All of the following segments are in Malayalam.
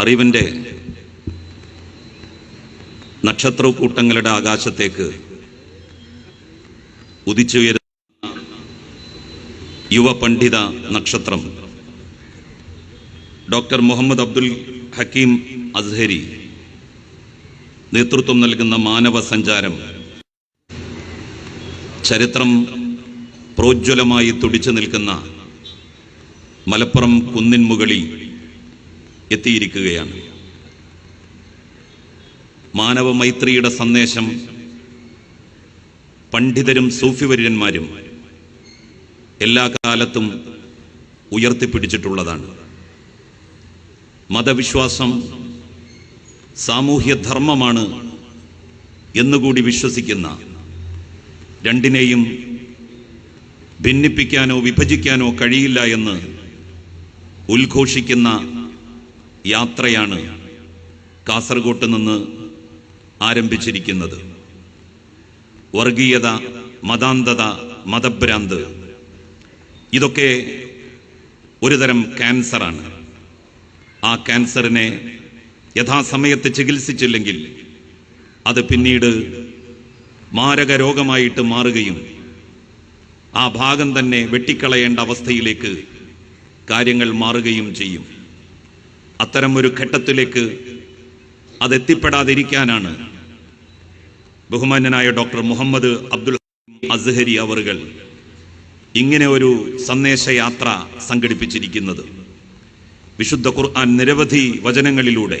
അറിവിന്റെ നക്ഷത്രക്കൂട്ടങ്ങളുടെ ആകാശത്തേക്ക് ഉദിച്ചുയരുന്ന യുവപണ്ഡിത നക്ഷത്രം. ഡോക്ടർ മുഹമ്മദ് അബ്ദുൽ ഹക്കീം അസ്ഹരി നേതൃത്വം നൽകുന്ന മാനവ സഞ്ചാരം ചരിത്രം പ്രോജ്വലമായി തുടിച്ചു നിൽക്കുന്ന മലപ്പുറം കുന്നിൻ മുകളിൽ എത്തിയിരിക്കുകയാണ്. മാനവ മൈത്രിയുടെ സന്ദേശം പണ്ഡിതരും സൂഫിവര്യന്മാരും എല്ലാ കാലത്തും ഉയർത്തിപ്പിടിച്ചിട്ടുള്ളതാണ്. മതവിശ്വാസം സാമൂഹ്യധർമ്മമാണ് എന്നുകൂടി വിശ്വസിക്കുന്ന രണ്ടിനെയും ഭിന്നിപ്പിക്കാനോ വിഭജിക്കാനോ കഴിയില്ല എന്ന് ഉദ്ഘോഷിക്കുന്ന യാത്രയാണ് കാസർഗോട്ട് നിന്ന് ആരംഭിച്ചിരിക്കുന്നത്. വർഗീയത മതാന്തത മതഭ്രാന്ത് ഇതൊക്കെ ഒരുതരം ക്യാൻസറാണ്. ആ ക്യാൻസറിനെ യഥാസമയത്ത് ചികിത്സിച്ചില്ലെങ്കിൽ അത് പിന്നീട് മാരക രോഗമായിട്ട് മാറുകയും ആ ഭാഗം തന്നെ വെട്ടിക്കളയേണ്ട അവസ്ഥയിലേക്ക് കാര്യങ്ങൾ മാറുകയും ചെയ്യും. അത്തരം ഒരു ഘട്ടത്തിലേക്ക് അതെത്തിപ്പെടാതിരിക്കാനാണ് ബഹുമാന്യനായ ഡോക്ടർ മുഹമ്മദ് അബ്ദുൽ അസ്ഹരി അവറുകൾ ഇങ്ങനെ ഒരു സന്ദേശയാത്ര സംഘടിപ്പിച്ചിരിക്കുന്നത്. വിശുദ്ധ ഖുർആൻ നിരവധി വചനങ്ങളിലൂടെ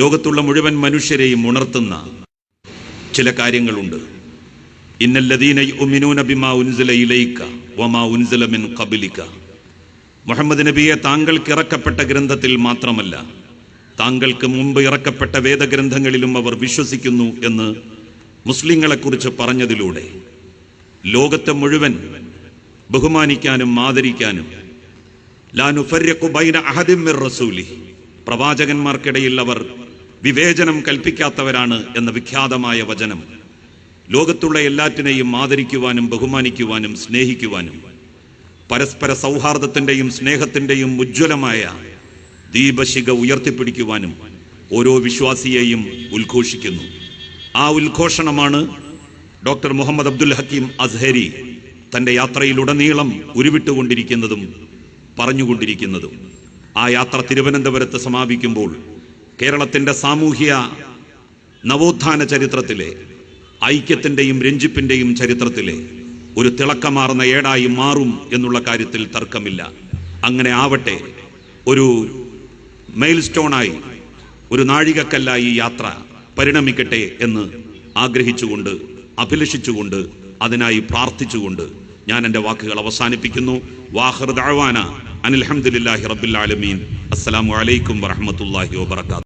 ലോകത്തുള്ള മുഴുവൻ മനുഷ്യരെയും ഉണർത്തുന്ന ചില കാര്യങ്ങളുണ്ട്. ഇന്നല്ലദീന യുമിനൂന ബിമാ ഉൻസില ഇലൈക വമാ ഉൻസില മിൻ ഖബലിക. മുഹമ്മദ് നബിയെ താങ്കൾക്ക് ഇറക്കപ്പെട്ട ഗ്രന്ഥത്തിൽ മാത്രമല്ല താങ്കൾക്ക് മുമ്പ് ഇറക്കപ്പെട്ട വേദഗ്രന്ഥങ്ങളിലും അവർ വിശ്വസിക്കുന്നു എന്ന് മുസ്ലിങ്ങളെക്കുറിച്ച് പറഞ്ഞതിലൂടെ ലോകത്തെ മുഴുവൻ ബഹുമാനിക്കാനും ആദരിക്കാനും ലാനുഫര്യക്കു ബൈന അഹദിം മിർ റസൂലി പ്രവാചകന്മാർക്കിടയിൽ അവർ വിവേചനം കൽപ്പിക്കാത്തവരാണ് എന്ന വിഖ്യാതമായ വചനം ലോകത്തുള്ള എല്ലാറ്റിനെയും ആദരിക്കുവാനും ബഹുമാനിക്കുവാനും സ്നേഹിക്കുവാനും പരസ്പര സൗഹാർദ്ദത്തിന്റെയും സ്നേഹത്തിന്റെയും ഉജ്ജ്വലമായ ദീപശിഖ ഉയർത്തിപ്പിടിക്കുവാനും ഓരോ വിശ്വാസിയെയും ഉദ്ഘോഷിക്കുന്നു. ആ ഉദ്ഘോഷണമാണ് ഡോക്ടർ മുഹമ്മദ് അബ്ദുൽ ഹക്കീം അസ്ഹരി തന്റെ യാത്രയിലുടനീളം ഉരുവിട്ടുകൊണ്ടിരിക്കുന്നതും പറഞ്ഞുകൊണ്ടിരിക്കുന്നതും. ആ യാത്ര തിരുവനന്തപുരത്ത് സമാപിക്കുമ്പോൾ കേരളത്തിന്റെ സാമൂഹ്യ നവോത്ഥാന ചരിത്രത്തിലെ ഐക്യത്തിന്റെയും രഞ്ജിപ്പിന്റെയും ചരിത്രത്തിലെ ഒരു തിളക്കമാർന്ന ഏടായി മാറും എന്നുള്ള കാര്യത്തിൽ തർക്കമില്ല. അങ്ങനെ ആവട്ടെ ഒരു മെയിൽ സ്റ്റോണായി ഒരു നാഴികക്കല്ലായി യാത്ര പരിണമിക്കട്ടെ എന്ന് ആഗ്രഹിച്ചുകൊണ്ട് അഭിലഷിച്ചുകൊണ്ട് അതിനായി പ്രാർത്ഥിച്ചുകൊണ്ട് ഞാൻ എന്റെ വാക്കുകൾ അവസാനിപ്പിക്കുന്നു. വാഹർ ദഅവാന അനിൽഹംദുലില്ലാഹി റബ്ബിൽ ആലമീൻ. അസ്സലാമു അലൈക്കും വബറകാതുഹു.